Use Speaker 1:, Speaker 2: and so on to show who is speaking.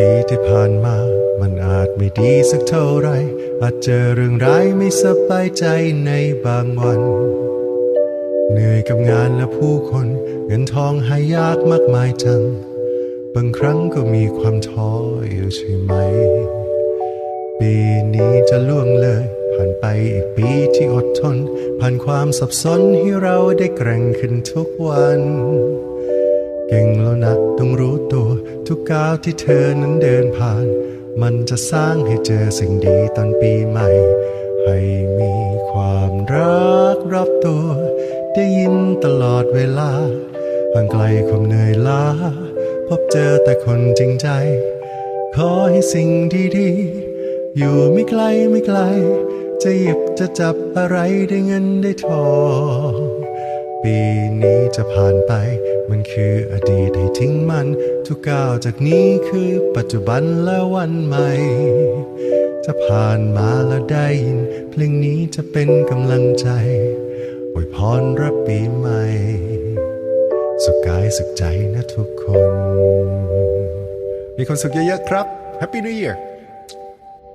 Speaker 1: ปีที่ผ่านมา มันอาจไม่ดีสักเท่าไร อาจเจอเรื่องร้ายไม่สบายใจในบางวัน เหนื่อยกับงานและผู้คน เงินทองหายากมากมายจัง บางครั้งก็มีความท้ออยู่ใช่ไหม ปีนี้จะล่วงเลย ผ่านไปอีกปีที่อดทน ผ่านความสับสนให้เราได้แกร่งขึ้นทุกวัน ก้าวที่เธอนั้นเดินผ่าน มันจะสร้างให้เจอสิ่งดีตอนปีใหม่ ให้มีความรักรอบตัว ได้ยินตลอดเวลาห่างไกลความเหนื่อยล้า พบเจอแต่คนจริงใจ ขอให้สิ่งดีๆ อยู่ไม่ไกลไม่ไกล จะหยิบจะจับอะไรได้เงินได้ทองปีนี้จะผ่านไป มันคืออดีตให้ทิ้งมัน ทุกก้าวจากนี้คือปัจจุบันและวันใหม่ จะผ่านมาแล้วได้ยิน เพลงนี้จะเป็นกำลังใจอวยพรรับปีใหม่ สุขกายสุขใจนะทุกคน มีความสุขเยอะๆครับ Happy New Year